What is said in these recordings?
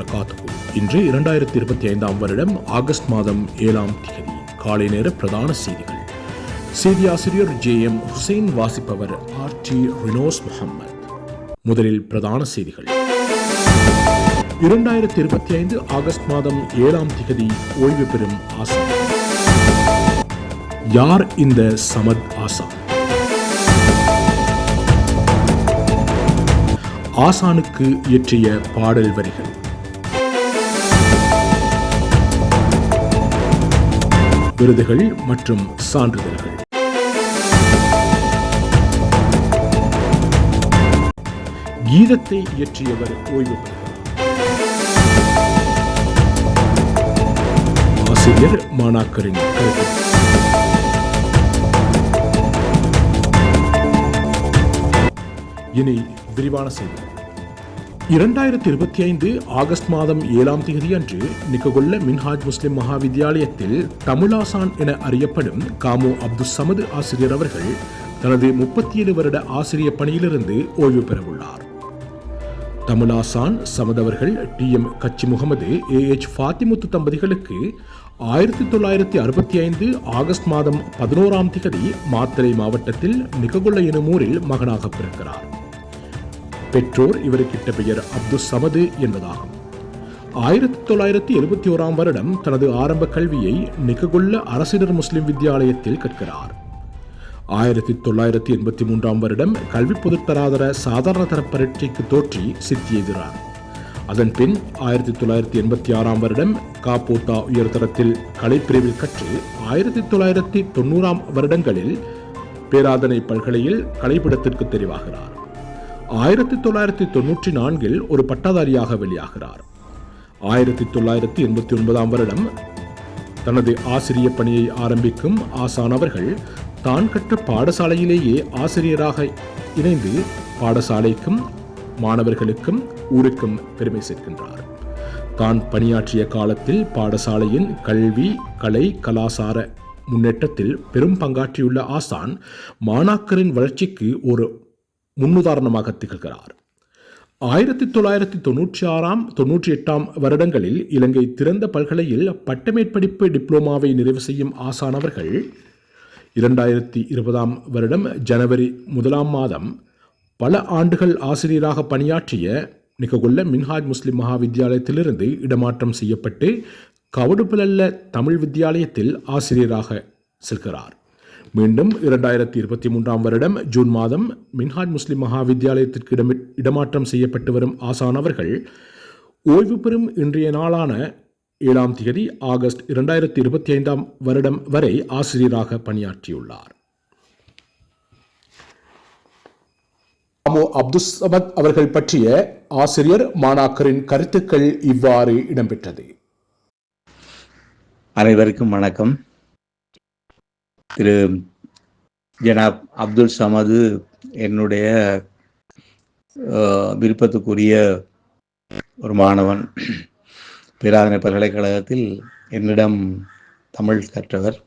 வபரகாத்துஹு இன்று இரண்டாயிரத்தி இருபத்தி ஐந்தாம் வருடம் ஆகஸ்ட் மாதம் ஏழாம் தேதி காலை நேர பிரதான செய்திகள். செய்தி ஆசிரியர் ஜே எம் ஹுசைன் வாசிப்பவர் ஆர் டி ரினோஸ் முகமது முதலில் பிரதான செய்திகள். இரண்டாயிரத்தி இருபத்தி ஐந்து ஆகஸ்ட் மாதம் ஏழாம் திகதி ஓய்வு பெறும் ஆசான். யார் இந்த சமத் ஆசான்? ஆசானுக்கு இயற்றிய பாடல் வரிகள். விருதுகள் மற்றும் சான்றிதழ்கள். கீதத்தை இயற்றியவர் ஓய்வு ஆசிரியர் மாணாக்கரின் கருத்து. இனி விரிவான செய்தி இரண்டாயிரத்தி இருபத்தி ஐந்து ஆகஸ்ட் மாதம் ஏழாம் தேதி அன்று நிக்ககொல்ல மின்ஹாஜ் முஸ்லிம் மகா வித்தியாலயத்தில் தமிழாசான் என அறியப்படும் காமு அப்துல் சமது ஆசிரியர் அவர்கள் தனது முப்பத்தி ஏழு வருட ஆசிரிய பணியிலிருந்து ஓய்வு பெறவுள்ளார். தமிழாசான் சமதவர்கள் T M Kachchi Mohamed A H Fathimuthu தம்பதிகளுக்கு ஆயிரத்தி தொள்ளாயிரத்தி அறுபத்தி ஐந்து ஆகஸ்ட் மாதம் பதினோராம் திகதி மாத்தரை மாவட்டத்தில் நிககுள்ள எனும் ஊரில் மகனாக பிறக்கிறார். பெற்றோர் இவருக்கிட்ட பெயர் அப்துல் சமது என்பதாகும். ஆயிரத்தி தொள்ளாயிரத்தி எழுபத்தி ஓராம் வருடம் தனது ஆரம்ப கல்வியை நிககுள்ள அரசினர் முஸ்லிம் வித்தியாலயத்தில் கற்கிறார். ஆயிரத்தி தொள்ளாயிரத்தி எண்பத்தி மூன்றாம் வருடம் கல்வி பொதுத்தராதர சாதாரண தர பரீட்சைக்கு தோற்றி சித்தி எதிரார். அதன் பின் ஆயிரத்தி தொள்ளாயிரத்தி எண்பத்தி ஆறாம் வருடம் காப்போட்டா உயர்தரத்தில் கலைப்பிரிவில் கற்று ஆயிரத்தி தொள்ளாயிரத்தி தொண்ணூறாம் வருடங்களில் பேராதனை பல்கலையில் கலைப்பிடத்திற்கு தெரிவாகிறார். ஆயிரத்தி தொள்ளாயிரத்தி தொன்னூற்றி நான்கில் ஒரு பட்டதாரியாக வெளியாகிறார். ஆயிரத்தி தொள்ளாயிரத்தி எண்பத்தி ஒன்பதாம் வருடம் தனது ஆசிரிய பணியை ஆரம்பிக்கும் ஆசான் அவர்கள் தான் கற்ற பாடசாலையிலேயே ஆசிரியராக இணைந்து பாடசாலைக்கும் மாணவர்களுக்கும் ஊருக்கும் பெருமை சேர்க்கின்றார். தான் பணியாற்றிய காலத்தில் பாடசாலையின் கல்வி கலை கலாசார முன்னேற்றத்தில் பெரும் பங்காற்றியுள்ள ஆசான் மாணாக்கரின் வளர்ச்சிக்கு ஒரு முன்னுதாரணமாக திகழ்கிறார். ஆயிரத்தி தொள்ளாயிரத்தி தொன்னூற்றி ஆறாம் தொன்னூற்றி எட்டாம் வருடங்களில் இலங்கை திறந்த பல்கலையில் பட்டமேற்படிப்பு டிப்ளோமாவை நிறைவு செய்யும் ஆசானவர்கள் இரண்டாயிரத்தி இருபதாம் வருடம் ஜனவரி முதலாம் மாதம் பல ஆண்டுகள் ஆசிரியராக பணியாற்றிய நிககுள்ள மின்ஹாஜ் முஸ்லிம் மகா வித்தியாலயத்திலிருந்து இடமாற்றம் செய்யப்பட்டு கவடுபலல்ல தமிழ் வித்தியாலயத்தில் ஆசிரியராக செல்கிறார். மீண்டும் இரண்டாயிரத்தி இருபத்தி மூன்றாம் வருடம் ஜூன் மாதம் மின்ஹாஜ் முஸ்லிம் மகா வித்தியாலயத்திற்கு இடமி இடமாற்றம் செய்யப்பட்டு வரும் ஆசான் அவர்கள் ஓய்வு பெறும் இன்றைய நாளான ஏழாம் தேதி ஆகஸ்ட் இரண்டாயிரத்தி இருபத்தி ஐந்தாம் வருடம் வரை ஆசிரியராக பணியாற்றியுள்ளார். அமோ அப்துல் சமத் அவர்கள் பற்றிய ஆசிரியர் மாணாக்கரின் கருத்துக்கள் இவ்வாறு இடம்பெற்றது. அனைவருக்கும் வணக்கம். திரு ஜனாப் அப்துல் சமது என்னுடைய விருப்பத்துக்குரிய ஒரு மாணவன். பேராதனை பல்கலைக்கழகத்தில் என்னிடம் தமிழ் கற்றவர்.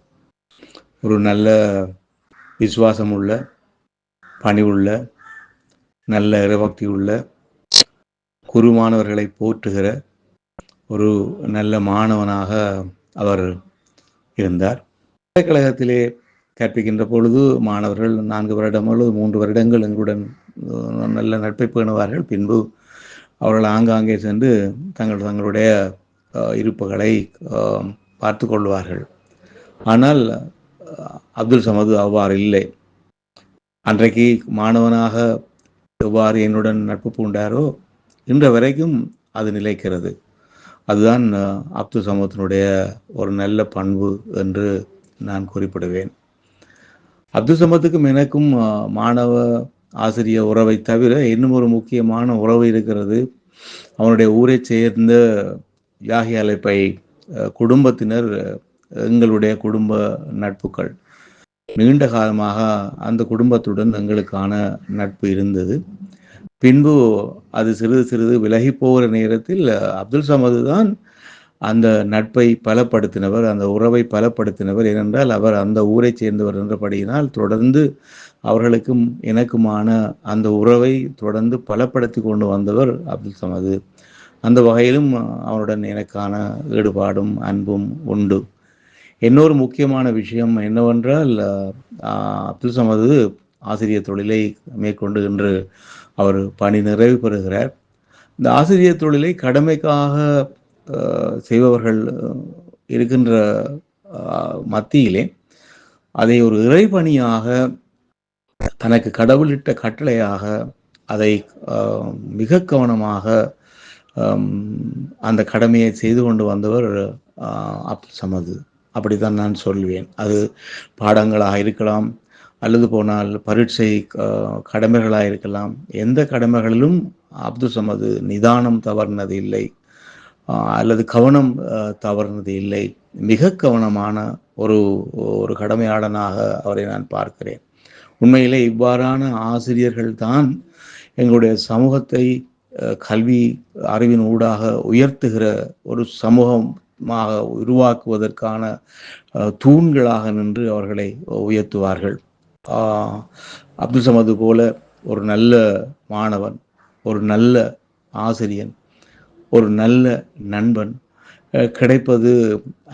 ஒரு நல்ல விசுவாசமுள்ள பணிவுள்ள நல்ல இறைபக்தி உள்ள குருமானவர்களை போற்றுகிற ஒரு நல்ல மாணவனாக அவர் இருந்தார். பல்கலைக்கழகத்திலே கற்பிக்கின்ற பொழுது மாணவர்கள் நான்கு வருடம் அல்லது மூன்று வருடங்கள் எங்களுடன் நல்ல நட்பை பேணுவார்கள். பின்பு அவர்கள் ஆங்காங்கே சென்று தங்கள் தங்களுடைய இருப்புகளை பார்த்து கொள்வார்கள். ஆனால் அப்துல் சமது அவ்வாறு இல்லை. அன்றைக்கு மாணவனாக எவ்வாறு என்னுடன் நட்பு பூண்டாரோ இன்ற வரைக்கும் அது நிலைக்கிறது. அதுதான் அப்துல் சமத்தினுடைய ஒரு நல்ல பண்பு என்று நான் குறிப்பிடுவேன். அப்துல் சமத்துக்கும் எனக்கும் மாணவ ஆசிரிய உறவை தவிர இன்னும் ஒரு முக்கியமான உறவு இருக்கிறது. அவனுடைய ஊரை சேர்ந்த யாகி அலைப்பை குடும்பத்தினர் எங்களுடைய குடும்ப நட்புகள். நீண்ட காலமாக அந்த குடும்பத்துடன் எங்களுக்கான நட்பு இருந்தது. பின்பு அது சிறிது சிறிது விலகி போகிற நேரத்தில் அப்துல் சமது தான் அந்த நட்பை பலப்படுத்தினவர் அந்த உறவை பலப்படுத்தினவர் ஏனென்றால் அவர் அந்த ஊரைச் சேர்ந்தவர் என்றபடியினால் தொடர்ந்து அவர்களுக்கும் எனக்குமான அந்த உறவை தொடர்ந்து பலப்படுத்தி கொண்டு வந்தவர் அப்துல் சமது. அந்த வகையிலும் அவருடன் எனக்கான ஈடுபாடும் அன்பும் உண்டு. இன்னொரு முக்கியமான விஷயம் என்னவென்றால் அப்துல் சமது ஆசிரியர் தொழிலை மேற்கொண்டு இன்று அவர் பணி நிறைவு பெறுகிறார். இந்த ஆசிரியர் தொழிலை கடமைக்காக செய்பவர்கள் இருக்கின்ற மத்தியிலே அதை ஒரு இறைபணியாக தனக்கு கடவுளிட்ட கட்டளையாக அதை மிக கவனமாக அந்த கடமையை செய்து கொண்டு வந்தவர் அப்துல் சமது. அப்படித்தான் நான் சொல்வேன். அது பாடங்களாக இருக்கலாம் அல்லது போனால் பரீட்சை கடமைகளாக இருக்கலாம். எந்த கடமைகளிலும் அப்துல் சமது நிதானம் தவறுனது இல்லை. அல்லது கவனம் தவறுனது இல்லை. மிக கவனமான ஒரு ஒரு கடமையாளனாக அவரை நான் பார்க்கிறேன். உண்மையிலே இவ்வாறான ஆசிரியர்கள் தான் எங்களுடைய சமூகத்தை கல்வி அறிவின் ஊடாக உயர்த்துகிற ஒரு சமூகமாக உருவாக்குவதற்கான தூண்களாக நின்று அவர்களை உயர்த்துவார்கள். அப்துல் சமது போல ஒரு நல்ல மாணவன் ஒரு நல்ல ஆசிரியன் ஒரு நல்ல நண்பன் கிடைப்பது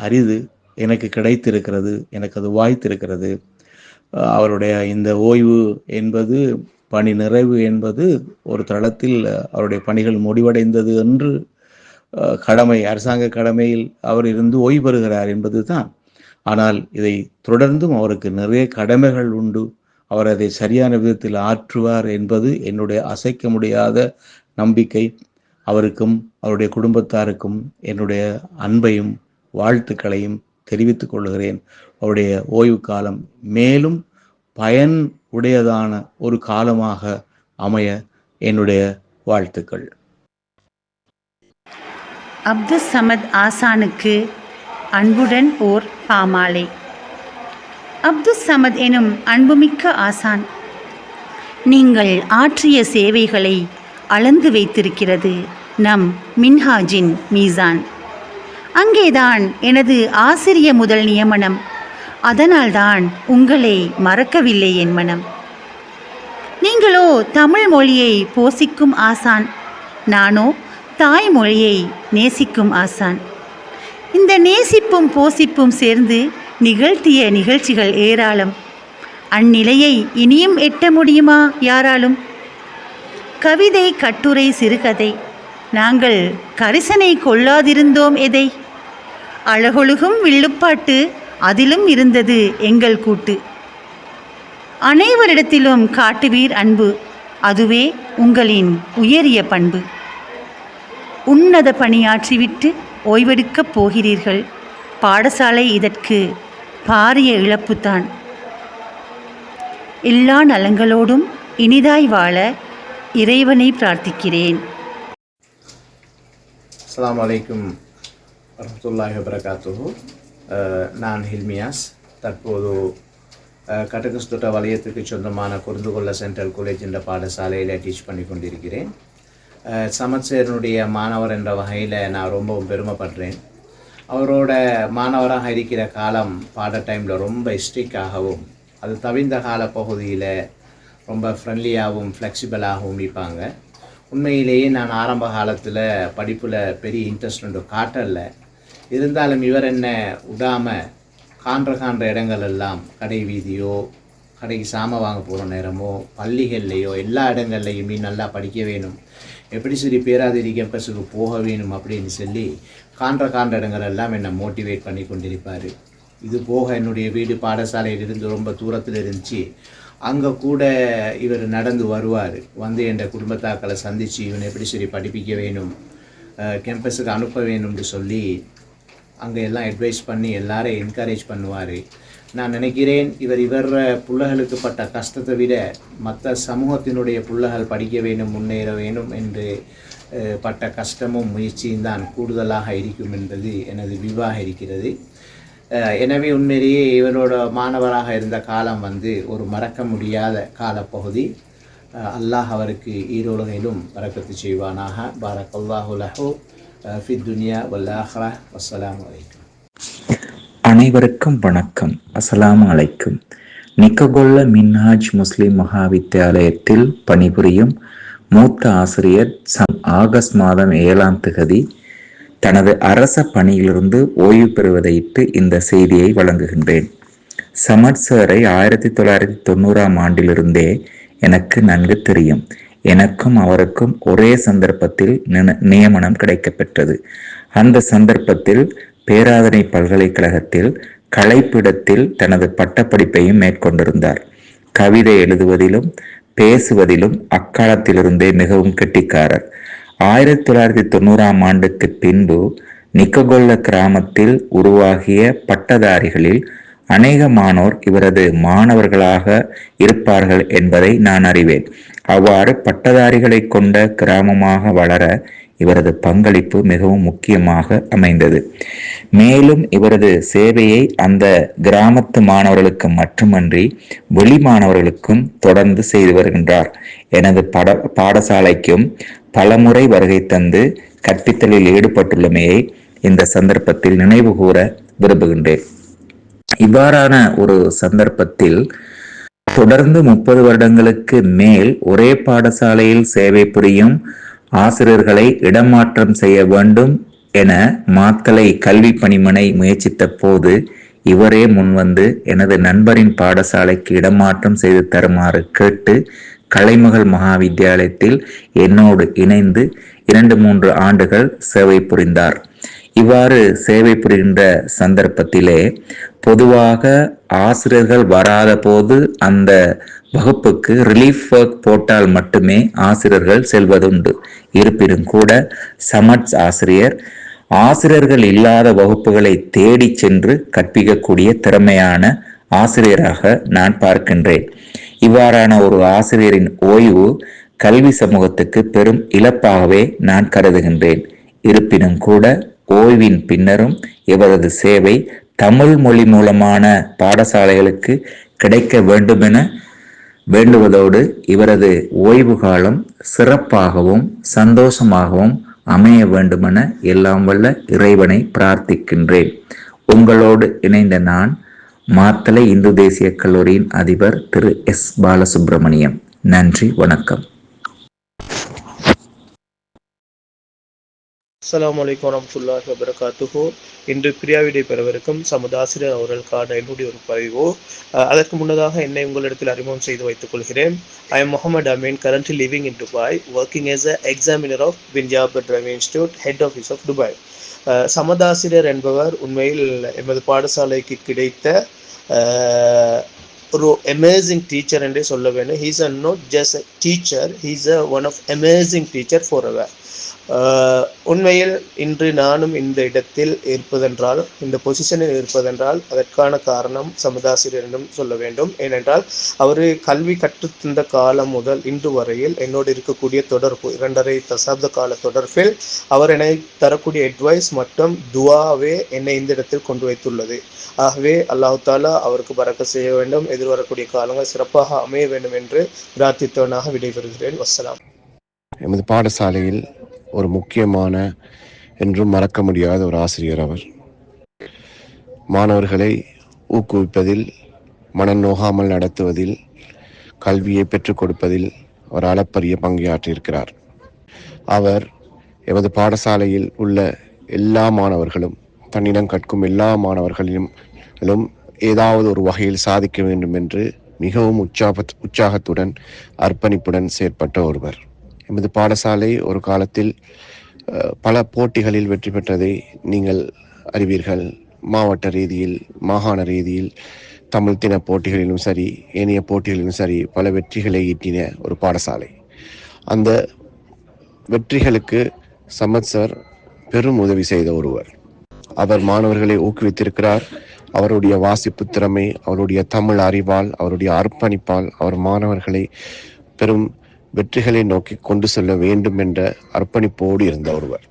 அரிது எனக்கு கிடைத்திருக்கிறது எனக்கு அது வாய்த்திருக்கிறது. அவருடைய இந்த ஓய்வு என்பது பணி நிறைவு என்பது ஒரு தளத்தில் அவருடைய பணிகள் முடிவடைந்தது என்று கடமை அரசாங்க கடமையில் அவர் இருந்து ஓய்வு பெறுகிறார் என்பதுதான் ஆனால் இதை தொடர்ந்தும் அவருக்கு நிறைய கடமைகள் உண்டு. அவர் அதை சரியான விதத்தில் ஆற்றுவார் என்பது என்னுடைய அசைக்க முடியாத நம்பிக்கை. அவருக்கும் அவருடைய குடும்பத்தாருக்கும் என்னுடைய அன்பையும் வாழ்த்துக்களையும் தெரிவித்துக் கொள்கிறேன். அவருடைய ஓய்வு காலம் மேலும் பயன் உடையதான ஒரு காலமாக அமைய என்னுடைய வாழ்த்துக்கள். அப்துல் சமத் ஆசானுக்கு அன்புடன் ஓர் பாமாலை. அப்துல் சமத் எனும் அன்புமிக்க ஆசான் நீங்கள் ஆற்றிய சேவைகளை அளந்து வைத்திருக்கிறது. நம் மின்ஹாஜின் மீசான். அங்கேதான் எனது ஆசிரிய முதல் நியமனம். அதனால்தான் உங்களை மறக்கவில்லை என் மனம். நீங்களோ தமிழ் மொழியை போசிக்கும் ஆசான். நானோ தாய்மொழியை நேசிக்கும் ஆசான். இந்த நேசிப்பும் போசிப்பும் சேர்ந்து நிகழ்த்திய நிகழ்ச்சிகள் ஏராளம். அந்நிலையை இனியும் எட்ட முடியுமா யாராலும்? கவிதை கட்டுரை சிறுகதை. நாங்கள் கரிசனை கொள்ளாதிருந்தோம் எதை? அழகொழுகும் வில்லுப்பாட்டு அதிலும் இருந்தது எங்கள் கூட்டு. அனைவரிடத்திலும் காட்டுவீர் அன்பு அதுவே உங்களின் உயரிய பண்பு. உன்னத பணியாற்றிவிட்டு ஓய்வெடுக்கப் போகிறீர்கள் பாடசாலை இதற்கு பாரிய இழப்புத்தான் எல்லா நலங்களோடும் இனிதாய் வாழ இறைவனை பிரார்த்திக்கிறேன். அஸ்லாம் வலைக்கும் வரமத்துல்லாஹி வபரகாத்துஹு நான் ஹில்மியாஸ் தற்போது uh, அஹ், வலயத்துக்கு சொந்தமான குருந்துகொள்ள சென்ட்ரல் காலேஜ் என்ற பாடசாலையில் டீச் பண்ணி கொண்டிருக்கிறேன். Uh, சமச்சேரனுடைய மாணவர் என்ற வகையில் நான் ரொம்பவும் பெருமைப்படுறேன். அவரோட மாணவராக இருக்கிற காலம் பாட டைமில் ரொம்ப ஸ்ட்ரிக்காகவும் அது தவிர்ந்த கால பகுதியில் ரொம்ப ஃப்ரெண்ட்லியாகவும் ஃப்ளெக்சிபிளாகவும் இருப்பாங்க. உண்மையிலேயே நான் ஆரம்ப காலத்தில் படிப்பில் பெரிய இன்ட்ரெஸ்ட் ஒன்று காட்டலை இருந்தாலும் இவர் என்ன விடாமல் காண்ற காண்ற இடங்கள் எல்லாம் கடை வீதியோ கடைக்கு சாம வாங்க போகிற நேரமோ பள்ளிகள்லையோ எல்லா இடங்கள்லையுமே நல்லா படிக்க வேணும். எப்படி சரி பேராதிரி கேம்பஸுக்கு போக வேணும் அப்படின்னு சொல்லி காண்ற காண்ற இடங்கள் எல்லாம் என்னை மோட்டிவேட் பண்ணி கொண்டிருப்பார். இது போக என்னுடைய வீடு பாடசாலையிலிருந்து ரொம்ப தூரத்தில் இருந்துச்சு அங்கே கூட இவர் நடந்து வருவார். வந்து என் குடும்பத்தாக்களை சந்தித்து இவனை எப்படி சரி படிப்பிக்க வேணும் கேம்பஸுக்கு அனுப்ப வேணும்னு சொல்லி அங்கே எல்லாம் அட்வைஸ் பண்ணி எல்லாரையும் என்கரேஜ் பண்ணுவார். நான் நினைக்கிறேன் இவர் இவர் பிள்ளைகளுக்கு பட்ட கஷ்டத்தை விட மற்ற சமூகத்தினுடைய பிள்ளைகள் படிக்க வேண்டும் முன்னேற வேண்டும் என்று பட்ட கஷ்டமும் முயற்சியும் தான் கூடுதலாக இருக்கும் என்பது எனது விவாக இருக்கிறது. எனவே உண்மையிலேயே இவரோட மாணவராக இருந்த காலம் வந்து ஒரு மறக்க முடியாத காலப்பகுதி. அஹ், அல்லாஹ் அவருக்கு ஈரோலகையிலும் பறக்கத்து செய்வானாக. பாரக் லஹு துனியா வல் ஆஹ்ரா. அலைக்கும். அனைவருக்கும் வணக்கம். அஸ்ஸலாமு அலைக்கும். நிக்ககொல்ல மின்ஹாஜ் முஸ்லிம் மகாவித்தியாலயத்தில் பணிபுரியும் மூத்த ஆசிரியர் சம் ஆகஸ்ட் மாதம் ஏழாம் திகதி தனது அரச பணியிலிருந்து ஓய்வு பெறுவதையிட்டு இந்த செய்தியை வழங்குகின்றேன். சமட் சாரை ஆயிரத்தி தொள்ளாயிரத்தி தொண்ணூறாம் ஆண்டிலிருந்தே எனக்கு நன்கு தெரியும். எனக்கும் அவருக்கும் ஒரே சந்தர்ப்பத்தில் நின- நியமனம் கிடைக்கப்பெற்றது. அந்த சந்தர்ப்பத்தில் பேராதனை பல்கலைக்கழகத்தில் கலைப்பிடத்தில் தனது பட்டப்படிப்பையும் மேற்கொண்டிருந்தார். கவிதை எழுதுவதிலும் பேசுவதிலும் அக்காலத்திலிருந்தே மிகவும் கெட்டிக்காரர். ஆயிரத்தி தொள்ளாயிரத்தி தொண்ணூறாம் ஆண்டுக்கு பின்பு நிக்ககொல்ல கிராமத்தில் உருவாகிய பட்டதாரிகளில் அநேகமானோர் இவரது மாணவர்களாக இருப்பார்கள் என்பதை நான் அறிவேன். அவ்வாறு பட்டதாரிகளை கொண்ட கிராமமாக வளர இவரது பங்களிப்பு மிகவும் முக்கியமாக அமைந்தது. மேலும் இவரது சேவையை அந்த கிராமத்து மாணவர்களுக்கு மட்டுமன்றி வெளி மாணவர்களுக்கும் தொடர்ந்து செய்து வருகின்றார். எனது பட பாடசாலைக்கும் பலமுறை வருகை தந்து கற்பித்தலில் ஈடுபட்டுள்ளமையை இந்த சந்தர்ப்பத்தில் நினைவு கூற விரும்புகின்றேன். இவ்வாறான ஒரு சந்தர்ப்பத்தில் தொடர்ந்து முப்பது வருடங்களுக்கு மேல் ஒரே பாடசாலையில் சேவை புரியும் ஆசிரியர்களை இடமாற்றம் செய்ய வேண்டும் என மாத்தலை கல்வி பணிமனை முயற்சித்த போது இவரே முன்வந்து எனது நண்பரின் பாடசாலைக்கு இடமாற்றம் செய்து தருமாறு கேட்டு கலைமகள் மகாவித்தியாலயத்தில் என்னோடு இணைந்து இரண்டு மூன்று ஆண்டுகள் சேவை புரிந்தார். இவ்வாறு சேவை புரிகின்ற சந்தர்ப்பத்திலே பொதுவாக ஆசிரியர்கள் வராத போது அந்த வகுப்புக்கு ரிலீஃப் ஒர்க் போட்டால் மட்டுமே ஆசிரியர்கள் செல்வதுண்டு. இருப்பினும் கூட சமட்ஸ் ஆசிரியர் ஆசிரியர்கள் இல்லாத வகுப்புகளை தேடி சென்று கற்பிக்கக்கூடிய திறமையான ஆசிரியராக நான் பார்க்கின்றேன். இவ்வாறான ஒரு ஆசிரியரின் ஓய்வு கல்வி சமூகத்துக்கு பெரும் இழப்பாகவே நான் கருதுகின்றேன். இருப்பினும் கூட ஓய்வின் பின்னரும் இவரது சேவை தமிழ் மொழி மூலமான பாடசாலைகளுக்கு கிடைக்க வேண்டுமென வேண்டுவதோடு இவரது ஓய்வு காலம் சிறப்பாகவும் சந்தோஷமாகவும் அமைய வேண்டுமென எல்லாம் வல்ல இறைவனை பிரார்த்திக்கின்றேன். உங்களோடு இணைந்த நான் மாத்தலை இந்து தேசிய கல்லூரியின் அதிபர் திரு எஸ். பாலசுப்ரமணியம். நன்றி வணக்கம். அஸ்லாம் வலைக்கம் வரமத்துல்லாஹ் வபரகாத்துஹோ இன்று பிரியாவிடை பெறவிருக்கும் சமுதாசிரியர் அவர்களுக்கான என்னுடைய ஒரு பதிவு. அதற்கு முன்னதாக என்னை உங்களிடத்தில் அறிமுகம் செய்து வைத்துக் கொள்கிறேன். I am Mohamed Ameen currently living in Dubai working as a examiner of Punjab driving institute head office of Dubai சமதாசிரியர் என்பவர் உண்மையில் எமது பாடசாலைக்கு கிடைத்த ஒரு அமேசிங் டீச்சர் என்றே சொல்ல வேண்டும் he's a not just teacher he's a one of amazing teacher for அவர் உண்மையில் இன்று நானும் இந்த இடத்தில் இருப்பதென்றால் இந்த பொசிஷனில் இருப்பதென்றால் அதற்கான காரணம் சமுதாசிரியரிடம் சொல்ல வேண்டும். ஏனென்றால் அவர் கல்வி கற்றுத்தந்த காலம் முதல் இன்று வரையில் என்னோடு இருக்கக்கூடிய தொடர்பு இரண்டரை தசாப்த கால தொடர்பில் அவர் என்னை தரக்கூடிய அட்வைஸ் மற்றும் துவாவே என்னை இந்த இடத்தில் கொண்டு வைத்துள்ளது. ஆகவே அல்லாஹ் தாலா அவருக்கு பறக்க செய்ய வேண்டும் எதிர்வரக்கூடிய காலங்கள் சிறப்பாக அமைய வேண்டும் என்று பிரார்த்தித்தவனாக விடைபெறுகிறேன். வசலாம் எமது பாடசாலையில் ஒரு முக்கியமான என்றும் மறக்க முடியாத ஒரு ஆசிரியர் அவர். மாணவர்களை ஊக்குவிப்பதில் மனம் நோகாமல் நடத்துவதில் கல்வியை பெற்றுக் கொடுப்பதில் அவர் அளப்பரிய பங்கையாற்றியிருக்கிறார் அவர் எமது பாடசாலையில் உள்ள எல்லா மாணவர்களும் தன்னிடம் கற்கும் எல்லா மாணவர்களிலும் ஏதாவது ஒரு வகையில் சாதிக்க வேண்டும் என்று மிகவும் உற்சாக உற்சாகத்துடன் அர்ப்பணிப்புடன் செயற்பட்ட ஒருவர். எமது பாடசாலை ஒரு காலத்தில் பல போட்டிகளில் வெற்றி பெற்றதை நீங்கள் அறிவீர்கள். மாவட்ட ரீதியில் மாகாண ரீதியில் தமிழ் தின போட்டிகளிலும் சரி ஏனைய போட்டிகளிலும் சரி பல வெற்றிகளை ஈட்டின ஒரு பாடசாலை. அந்த வெற்றிகளுக்கு சமத் சார் பெரும் உதவி செய்த ஒருவர். அவர் மாணவர்களை ஊக்குவித்திருக்கிறார். அவருடைய வாசிப்பு திறமை அவருடைய தமிழ் அறிவால் அவருடைய அர்ப்பணிப்பால் அவர் மாணவர்களை பெரும் வெற்றிகளை நோக்கி கொண்டு செல்ல வேண்டும் என்ற அர்ப்பணிப்போடு இருந்த ஒருவர்.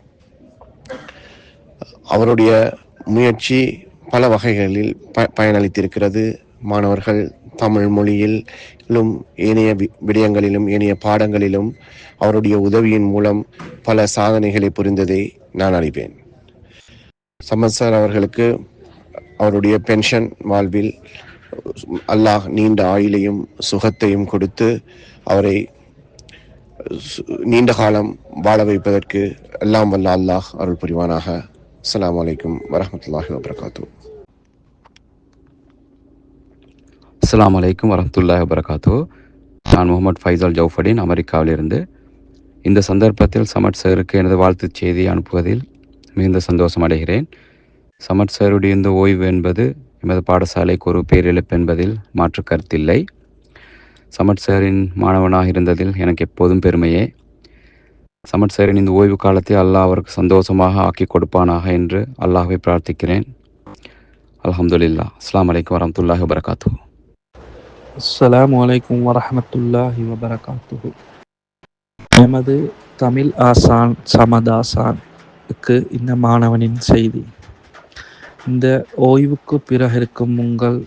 அவருடைய முயற்சி பல வகைகளில் ப பயனளித்திருக்கிறது. மாணவர்கள் தமிழ் மொழியிலும் ஏனைய வி- விடயங்களிலும் ஏனைய பாடங்களிலும் அவருடைய உதவியின் மூலம் பல சாதனைகளை புரிந்ததை நான் அறிவேன். சம்மத் சார் அவர்களுக்கு அவருடைய பென்ஷன் வாழ்வில் அல்லாஹ் நீண்ட ஆயுளையும் சுகத்தையும் கொடுத்து அவரை நீண்ட காலம் வாழ வைப்பதற்கு எல்லாம் வல்ல அல்லாஹ் அருள் புரிவானாக. அஸ்லாம் அலைக்கும் வரமத்துல்லாஹி வபரகாத்து. அஸ்லாம் அலைக்கும் வரமத்துல்லாஹி வபரகாத்து. நான் முகமது ஃபைசல் ஜவுஃபடின் அமெரிக்காவிலிருந்து. இந்த சந்தர்ப்பத்தில் சமட் சருக்கு எனது வாழ்த்துச் செய்தி அனுப்புவதில் மிகுந்த சந்தோஷம் அடைகிறேன். சமட் சருடைய இந்த ஓய்வு என்பது எமது பாடசாலைக்கு ஒரு பேரிழப்பு என்பதில் மாற்று கருத்தில்லை சமட்சேரின் மாணவனாக இருந்ததில் எனக்கு எப்போதும் பெருமையே. சமட்சேரின் இந்த ஓய்வு காலத்தை அல்லாஹ் அவருக்கு சந்தோஷமாக ஆக்கி கொடுப்பானாக என்று அல்லாஹை பிரார்த்திக்கிறேன். அல்ஹம்துலில்லா அஸ்லாம் வலைக்கம் வரமத்துல்லாஹி வபரகாத்து அஸ்ஸலாமு அலைக்கும் வரமத்துல்லாஹி வபரகாத்து எமது தமிழ் ஆசான் சமதாசானுக்கு இந்த மாணவனின் செய்தி. இந்த ஓய்வுக்கு பிறகு இருக்கும் உங்கள்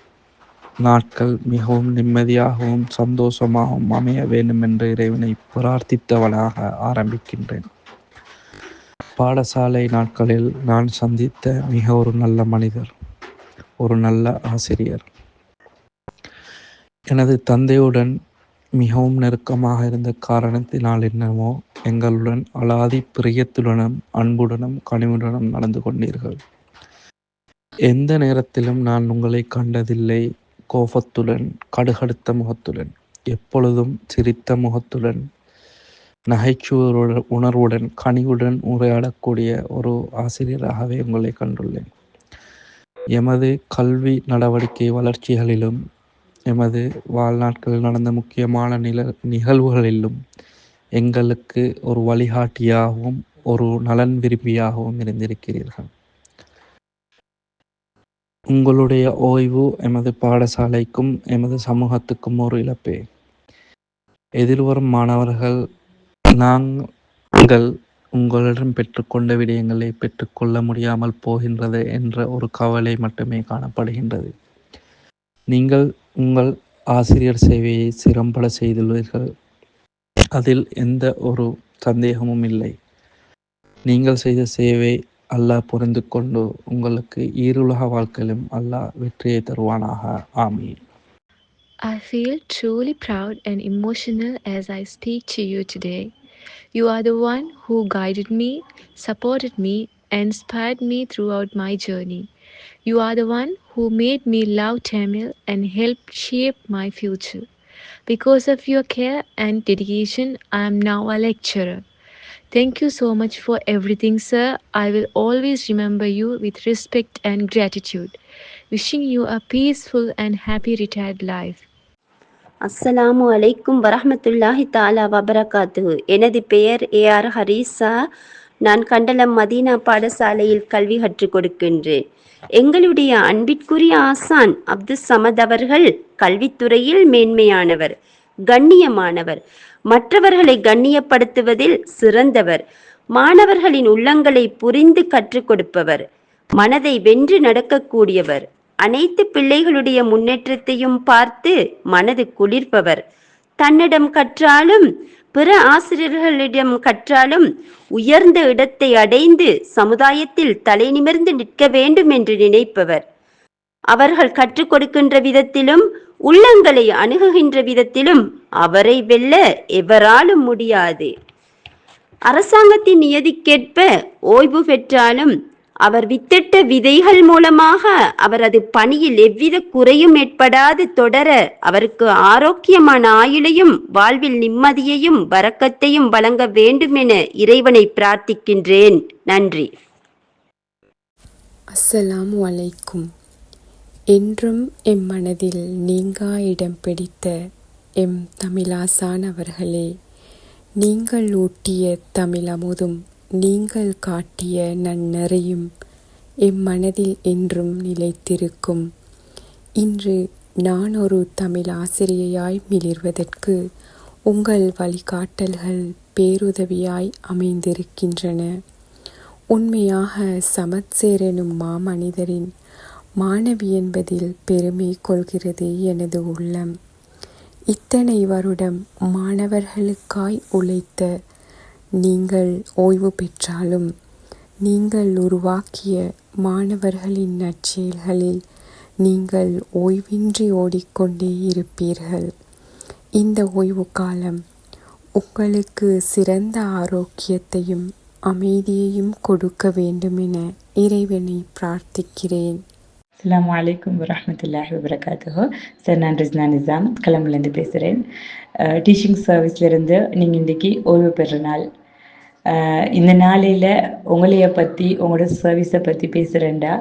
நாட்கள் மிகவும் நிம்மதியாகவும் சந்தோஷமாகவும் அமைய வேண்டும் என்று இறைவனை பிரார்த்தித்தவனாக ஆரம்பிக்கின்றேன். பாடசாலை நாட்களில் நான் சந்தித்த மிக ஒரு நல்ல மனிதர் ஒரு நல்ல ஆசிரியர். எனது தந்தையுடன் மிகவும் நெருக்கமாக இருந்த காரணத்தினால் என்னவோ எங்களுடன் அலாதி பிரியத்துடனும் அன்புடனும் கனிவுடனும் நடந்து கொண்டீர்கள். எந்த நேரத்திலும் நான் உங்களை கண்டதில்லை. கோபத்துடன் கடுகடுத்த முகத்துடன் எப்பொழுதும் சிரித்த முகத்துடன் நகைச்சுவருடன் உணர்வுடன் கனிவுடன் உரையாடக்கூடிய ஒரு ஆசிரியராகவே உங்களை கண்டுள்ளேன். எமது கல்வி நடவடிக்கை வளர்ச்சிகளிலும் எமது வாழ்நாட்களில் நடந்த முக்கியமான நில நிகழ்வுகளிலும் எங்களுக்கு ஒரு வழிகாட்டியாகவும் ஒரு நலன் விரும்பியாகவும் இருந்திருக்கிறீர்கள். உங்களுடைய ஓய்வு எமது பாடசாலைக்கும் எமது சமூகத்துக்கும் ஒரு இழப்பே. எதிர்வரும் மாணவர்கள் நாங்கள் உங்களிடம் பெற்றுக்கொண்ட விடயங்களை பெற்றுக்கொள்ள முடியாமல் போகின்றது என்ற ஒரு கவலை மட்டுமே காணப்படுகின்றது. நீங்கள் உங்கள் ஆசிரியர் சேவையை சிறம்பட செய்துள்ளீர்கள். அதில் எந்த ஒரு சந்தேகமும் இல்லை. நீங்கள் செய்த சேவை அல்லாஹ் புரிந்து கொண்டு உங்களுக்கு ஈருலக வாழ்க்கையிலும் அல்லாஹ் வெற்றியை தருவானாக ஆமீன் I feel truly proud and emotional as I speak to you today. You are the one who guided me, supported me, and inspired me throughout my journey. You are the one who made me love Tamil and helped shape my future. Because of your care and dedication, I am now a lecturer. Thank you so much for everything, sir. I will always remember you with respect and gratitude. Wishing you a peaceful and happy retired life. அஸ்ஸலாமு அலைக்கும் வரஹ்மத்துல்லாஹி தாலா வபரகாத்து எனது பெயர் A R ஹரீஸா நான் கண்டலம் Medina பாடசாலையில் கல்வி கற்றுக் கொடுக்கின்றேன் எங்களுடைய அன்பிற்குரிய ஆசான் அப்துல் சமத் அவர்கள் கல்வித்துறையில் மேன்மையானவர் கண்ணியமானவர். மற்றவர்களை கண்ணியப்படுத்துவதில் சிறந்தவர். மாணவர்களின் உள்ளங்களை புரிந்து கற்றுக் கொடுப்பவர். மனதை வென்று நடக்கக்கூடியவர். அனைத்து பிள்ளைகளுடைய முன்னேற்றத்தையும் பார்த்து மனது குளிர்ப்பவர் தன்னிடம் கற்றாலும் பிற ஆசிரியர்களிடம் கற்றாலும் உயர்ந்த இடத்தை அடைந்து சமுதாயத்தில் தலை நிமிர்ந்து நிற்க வேண்டும் என்று நினைப்பவர். அவர்கள் கற்றுக் கொடுக்கின்ற விதத்திலும் உள்ளங்களை அணுகுகின்ற விதத்திலும் அவரை வெல்ல எவராலும் முடியாது. அரசாங்கத்தின் நியதிக்கேற்ப ஓய்வு பெற்றாலும் அவர் வித்திட்ட விதைகள் மூலமாக அவரது பணியில் எவ்வித குறையும் ஏற்படாது தொடர அவருக்கு ஆரோக்கியமான ஆயுளையும் வாழ்வில் நிம்மதியையும் வரக்கத்தையும் வழங்க வேண்டுமென இறைவனை பிரார்த்திக்கின்றேன். நன்றி. அஸ்ஸலாமு அலைக்கும். என்றும் எம் மனதில் நீங்கா இடம் பிடித்த எம் தமிழாசான் அவர்களே நீங்கள் ஊட்டிய தமிழமுதும் நீங்கள் காட்டிய நன்னறையும் எம் மனதில் என்றும் நிலைத்திருக்கும். இன்று நான் ஒரு தமிழ் ஆசிரியையாய் மிளிர்வதற்கு உங்கள் வழிகாட்டல்கள் பேருதவியாய் அமைந்திருக்கின்றன. உண்மையாக சமத்சேர் எனும் மாமனிதரின் மாணவி என்பதில் பெருமை கொள்கிறது எனது உள்ளம். இத்தனை வருடம் மாணவர்களுக்காய் உழைத்த நீங்கள் ஓய்வு பெற்றாலும் நீங்கள் உருவாக்கிய மாணவர்களின் நற்செயல்களில் நீங்கள் ஓய்வின்றி ஓடிக்கொண்டே இருப்பீர்கள். இந்த ஓய்வு காலம் உங்களுக்கு சிறந்த ஆரோக்கியத்தையும் அமைதியையும் கொடுக்க வேண்டுமென இறைவனை பிரார்த்திக்கிறேன். அஸ்லாம் வலைக்கம் வரமத்துல்லாஹி வபரகாத்துஹோ சார் நான் ரிஸ்னா நிசாம். கிளம்புலேருந்து பேசுகிறேன் டீச்சிங் சர்வீஸ்லேருந்து நீங்கள் இன்றைக்கி ஓய்வு பெற்ற நாள். இந்த நாளையில் உங்களைய பற்றி உங்களோட சர்வீஸை பற்றி பேசுகிறேன்டா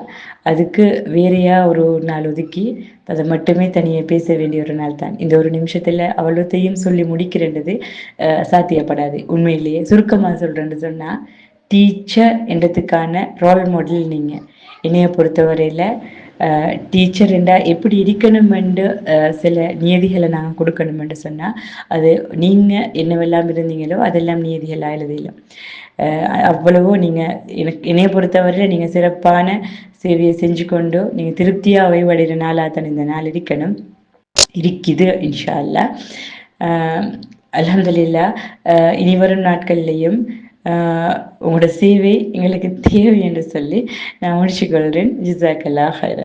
அதுக்கு வேறையாக ஒரு நாள் ஒதுக்கி அதை மட்டுமே தனியாக பேச வேண்டிய ஒரு நாள் தான். இந்த ஒரு நிமிஷத்தில் அவ்வளோத்தையும் சொல்லி முடிக்கிறன்றது சாத்தியப்படாது. உண்மையிலேயே சுருக்கமாக சொல்கிறேன்னு சொன்னால் டீச்சர் என்றதுக்கான ரோல் மாடல் நீங்கள் என்னைய பொறுத்தவரையில் டீச்சர் என்றா எப்படி இருக்கணுமென்று அஹ், சில நியதிகளை நாங்கள் கொடுக்கணுமென்று சொன்னால் அது நீங்கள் என்னவெல்லாம் இருந்தீங்களோ அதெல்லாம் நியதிகளாக எழுதிலும் அவ்வளவோ நீங்கள் எனக்கு என்னைய பொறுத்தவரையில் நீங்கள் சிறப்பான சேவையை செஞ்சு கொண்டு நீங்கள் திருப்தியாக ஓய்வடைகிற நாளாக தான் இந்த நாள் இருக்கணும். இருக்குது இன்ஷா அல்லா அலமதுல்லா அஹ், இனி வரும் நாட்கள்லையும் உங்களோட சேவை எங்களுக்கு தேவை என்று சொல்லி நான் முடிச்சுக்கொள்கிறேன் ஜிசாக்கல்லா ஹைரா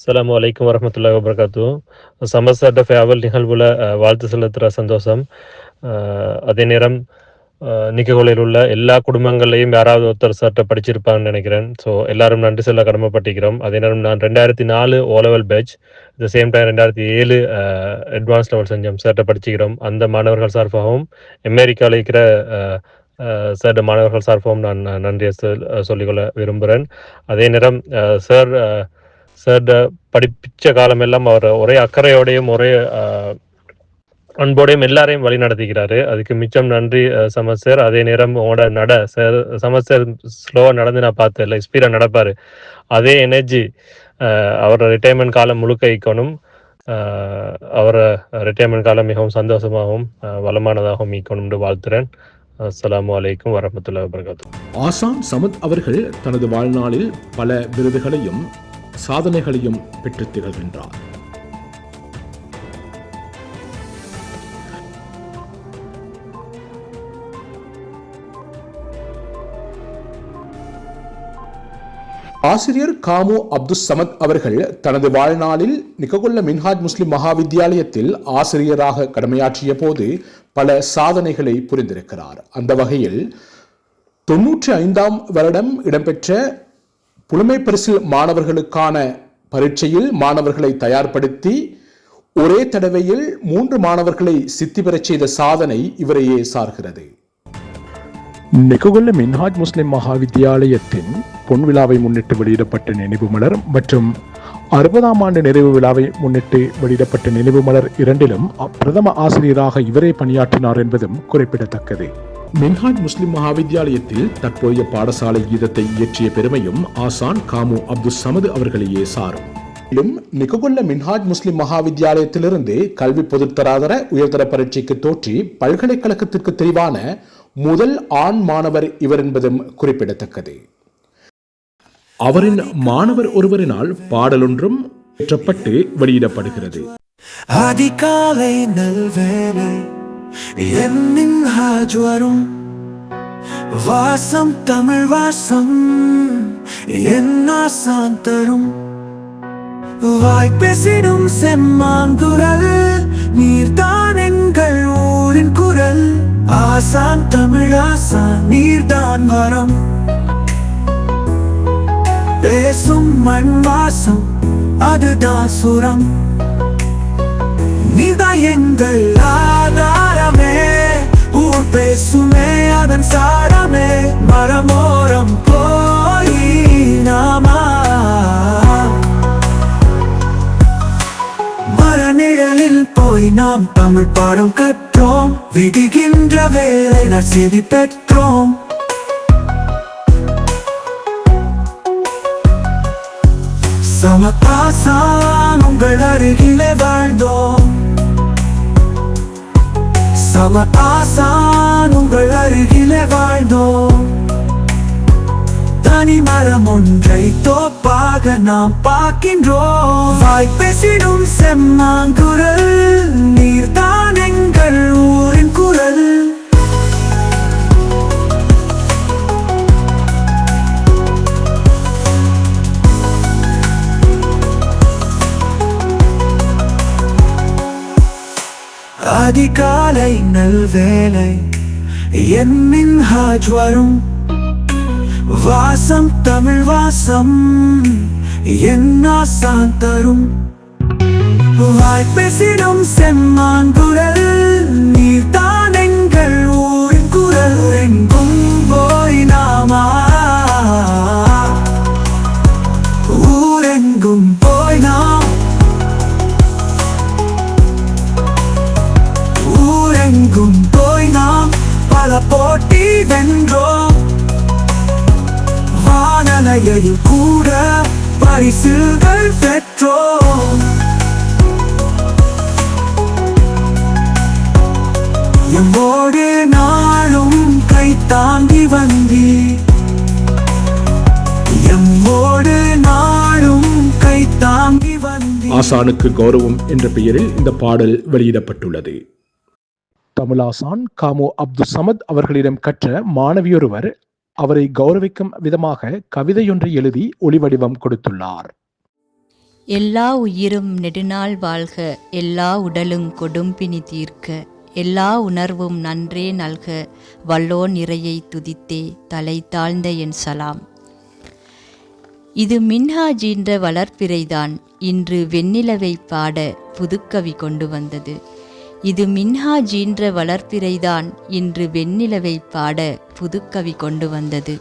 அஸ்ஸலாமு அலைக்கும் வரமத்துல்லாஹி வபரகாத்து சமஸ்தட்ட ஃபேவல் நிகழ்வுல வாழ்த்து செலுத்துகிற சந்தோஷம் அதே நேரம் நிக்ககோலையில் உள்ள எல்லா குடும்பங்கள்லையும் யாராவது ஒருத்தர் சார்ட்ட படிச்சிருப்பாங்கன்னு நினைக்கிறேன் ஸோ எல்லாரும் நன்றி சொல்ல கடமைப்பட்டிருக்கிறோம் அதே நேரம் நான் ரெண்டாயிரத்தி நாலு ஓ லெவல் பேட்ச் இந்த சேம் டைம் ரெண்டாயிரத்தி ஏழு அட்வான்ஸ் லெவல் செஞ்சோம் சார்ட்ட படிச்சுக்கிறோம் அந்த மாணவர்கள் சார்பாகவும் அமெரிக்காவில் இருக்கிற சார் மாணவர்கள் சார்பாகவும் நான் நன்றியை சொல்லிக்கொள்ள விரும்புகிறேன் அதே நேரம் சார் சார் படிப்பிச்ச காலமெல்லாம் அவர் ஒரே அக்கறையோடையும் ஒரே அன்போடையும் எல்லாரையும் வழி நடத்திக்கிறாரு அதுக்கு மிச்சம் நன்றி அஹ், சமத் சார். அதே நேரம் உங்களோட நட சார் சமத் சார் ஸ்லோவாக நடந்து நான் பார்த்தேன் இல்லை ஸ்பீடாக நடப்பார். அதே எனர்ஜி அவரோட ரிட்டையர்மெண்ட் காலம் முழுக்க ஈக்கணும் அஹ், அவரை ரிட்டையர்மெண்ட் காலம் மிகவும் சந்தோஷமாகவும் வளமானதாகவும் ஈக்கணும்னு வாழ்த்துறேன். அஸ்லாம் அலைக்கும் வரமத்துல்லாஹி வபரகாத்து ஆசான் சமத் அவர்கள் தனது வாழ்நாளில் பல விருதுகளையும் சாதனைகளையும் பெற்றுத் திகழ்கின்றார். ஆசிரியர் காமு அப்துஸ் சமத் அவர்கள் தனது வாழ்நாளில் நிககுள்ள மின்ஹாஜ் முஸ்லிம் மகாவித்தியாலயத்தில் ஆசிரியராக கடமையாற்றிய போது பல சாதனைகளை புரிந்திருக்கிறார். அந்த வகையில் தொன்னூற்றி ஐந்தாம் வருடம் இடம்பெற்ற புலமை பரிசில் மாணவர்களுக்கான பரீட்சையில் மாணவர்களை தயார்படுத்தி ஒரே தடவையில் மூன்று மாணவர்களை சித்தி பெறச் செய்த சாதனை இவரையே சார்கிறது. நெகுகொல்ல மின்ஹாஜ் முஸ்லிம் மகாவித்தியாலயத்தின் பொன் விழாவை முன்னிட்டு வெளியிடப்பட்ட நினைவு மலர் மற்றும் அறுபதாம் ஆண்டு நிறைவு விழாவை முன்னிட்டு வெளியிடப்பட்ட நினைவு மலர் இரண்டிலும் பிரதம ஆசிரியராக இவரே பணியாற்றினார் என்பதும் குறிப்பிடத்தக்கது. மின்ஹாஜ் முஸ்லிம் மகாவித்தியாலயத்தில் தற்போதைய பாடசாலை கீதத்தை இயற்றிய பெருமையும் ஆசான் காமு அப்துல் சமது அவர்களையே சாரும். மேலும் நிகொல்ல மின்ஹாஜ் முஸ்லிம் மகாவித்தியாலயத்திலிருந்து கல்வி பொதுத்தராதர உயர்தர பரீட்சைக்கு தோற்றி பல்கலைக்கழகத்திற்கு தெரிவான முதல் ஆண் மாணவர் இவர் என்பதும் குறிப்பிடத்தக்கது. அவரின் மாணவர் ஒருவரினால் பாடலொன்றும் ஏற்றப்பட்டு வெளியிடப்படுகிறது. அதிகாலை நல்வேளை என்னின் ஹாஜ் வரும் வாசம் தமிழ் வாசம் என்ன சாந்தரும் வாய்ப்பேசிடும் செம்மான் குரல் நீர்தான் எங்கள் ஊரின் குரல். ஆசான் தமிழ் ஆசான் நீர்தான் வரம். பேசும் மண் வாசம் அதுதான் சுரம். நீதான் எங்கள் ஆ ஊர் பேசுமே அதன் சாரமே. மரமோரம் போய் நாமா? மரநிழலில் போய் நாம் தமிழ் பாடம் கற்றோம். விடுகின்ற வேலை நற்செய்தி பெற்றோம். சமதாசான் உங்கள் அருகிலே வாழ்ந்தோம். சமதாசான் பனி மரம் ஒன்றை தோப்பாக நாம் பார்க்கின்றோம். வாய் பேசிடும் செம்மாங்குரல் நீர்தான் எங்கள் ஊரின் குரல். அதிகாலை நல்வேலை என் மின்ஹாஜ் வரும். வாசம் தமிழ் வாசம் என்ன தரும். வாய்ப்பெசிடும் செம்மான் குரல் நீர்தான் எங்கள் ஊரின் குரல் எங்கும் போய் நாமா வானலையில் கூட பரிசுகள் பெற்றோம். எம்மோடு நாளும் கை தாங்கி வந்தி எம்மோடு நாளும் கை தாங்கி வந்தி ஆசானுக்கு கௌரவம் என்ற பெயரில் இந்த பாடல் வெளியிடப்பட்டுள்ளது. தமிழாசான் காமோ அப்துல் சமத் அவர்களிடம் கற்ற மாணவியொருவர் அவரை கௌரவிக்கும் விதமாக கவிதையொன்றை எழுதி ஒளிவடிவம் கொடுத்துள்ளார். எல்லா உயிரும் நெடுநாள் வாழ்க எல்லா உடலும் கொடும்பினி தீர்க்க எல்லா உணர்வும் நன்றே நல்க வல்லோ நிறையை துதித்தே தலை தாழ்ந்த என் சலாம். இது மின்ஹாஜின்ற வளர்ப்பிறைதான் இன்று வெண்ணிலவை பாட புதுக்கவி கொண்டு வந்தது. இது மின்ஹாஜின்ற வளர்ப்பிறைதான் இன்று வெண்ணிலவை பாட புதுக்கவி கொண்டு வந்தது.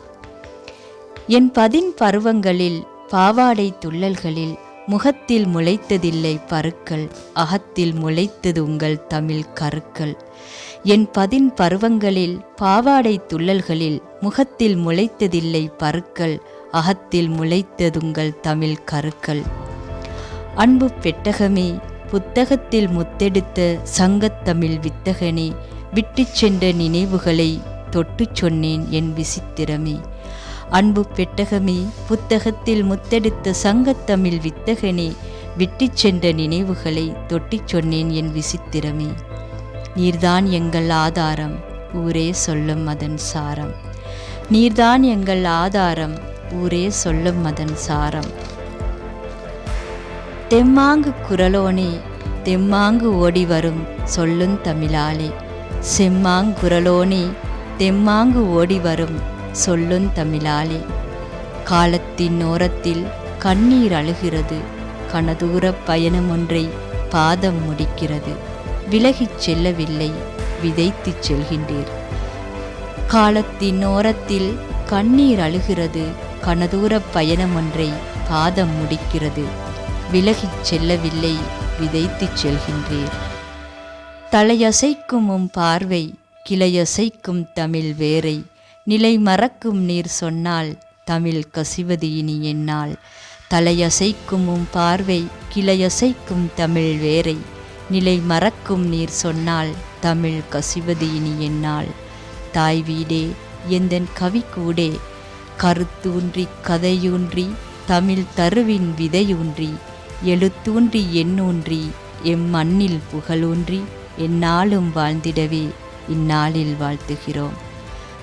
என் பதின் பருவங்களில் பாவாடை துள்ளல்களில் முகத்தில் முளைத்ததில்லை பருக்கள் அகத்தில் முளைத்தது உங்கள் தமிழ் கருக்கள். என் பதின் பருவங்களில் பாவாடை துள்ளல்களில் முகத்தில் முளைத்ததில்லை பருக்கள் அகத்தில் முளைத்ததுங்கள் தமிழ் கருக்கள். அன்பு பெட்டகமே புத்தகத்தில் முத்தெடுத்த சங்கத்தமிழ் வித்தகனே விட்டுச் சென்ற நினைவுகளை தொட்டுச் சொன்னேன் என் விசித்திரமே. அன்பு பெட்டகமே புத்தகத்தில் முத்தெடுத்த சங்கத்தமிழ் வித்தகனே விட்டு சென்ற நினைவுகளை தொட்டிச் சொன்னேன் என் விசித்திரமே. நீர்தான் எங்கள் ஆதாரம் ஊரே சொல்லும் அதன் சாரம். நீர்தான் எங்கள் ஆதாரம் ஊரே சொல்லும் அதன் சாரம். தெம்மாங்கு குரலோனே தெம்மாங்கு ஓடி வரும் சொல்லுந் தமிழாலே. செம்மாங்குரலோனே தெம்மாங்கு ஓடி வரும் சொல்லுந் தமிழாலே. காலத்தின் ஓரத்தில் கண்ணீர் அழுகிறது கனதூரப் பயணம் ஒன்றை பாதம் முடிக்கிறது. விலகிச் செல்லவில்லை விதைத்துச் செல்கின்றீர். காலத்தின் ஓரத்தில் கண்ணீர் அழுகிறது கனதூரப் பயணம் ஒன்றை பாதம் முடிக்கிறது. விலகிச் செல்லவில்லை விதைத்துச் செல்கின்றீர். தலையசைக்கும் உம் பார்வை கிளையசைக்கும் தமிழ் வேரை. நிலை மறக்கும் நீர் சொன்னால் தமிழ் கசிவது இனி என்னால். தலையசைக்கும் உம் பார்வை கிளையசைக்கும் தமிழ் வேரை. நிலை மறக்கும் நீர் சொன்னால் தமிழ் கசிவது இனி என்னால். தாய் வீடே எந்தன் கவிக்கூடே கருத்தூன்றி கதையூன்றி தமிழ் தருவின் விதையூன்றி. எழுத்தூன்றி எண்ணூன்றி எம் மண்ணில் புகழூன்றி எந்நாளும் வாழ்ந்திடவே இந்நாளில் வாழ்த்துகிறோம்.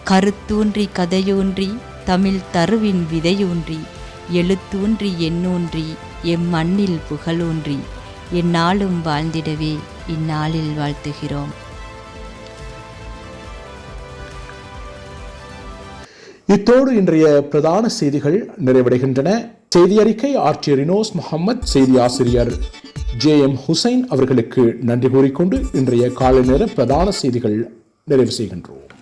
கருத்தூன்றி கதையூன்றி தமிழ் தருவின் விதையூன்றி எழுத்தூன்றி எண்ணூன்றி எம் மண்ணில் புகழூன்றி எந்நாளும் வாழ்ந்திடவே இந்நாளில் வாழ்த்துகிறோம். இத்தோடு இன்றைய பிரதான செய்திகள் நிறைவடைகின்றன. செய்தி அறிக்கை ஆட்சியர் இனோஸ் முகமது செய்தி ஆசிரியர் ஜே எம் ஹுசைன் அவர்களுக்கு நன்றி கூறிக்கொண்டு இன்றைய காலை நேர பிரதான செய்திகள் நிறைவு செய்கின்றோம்.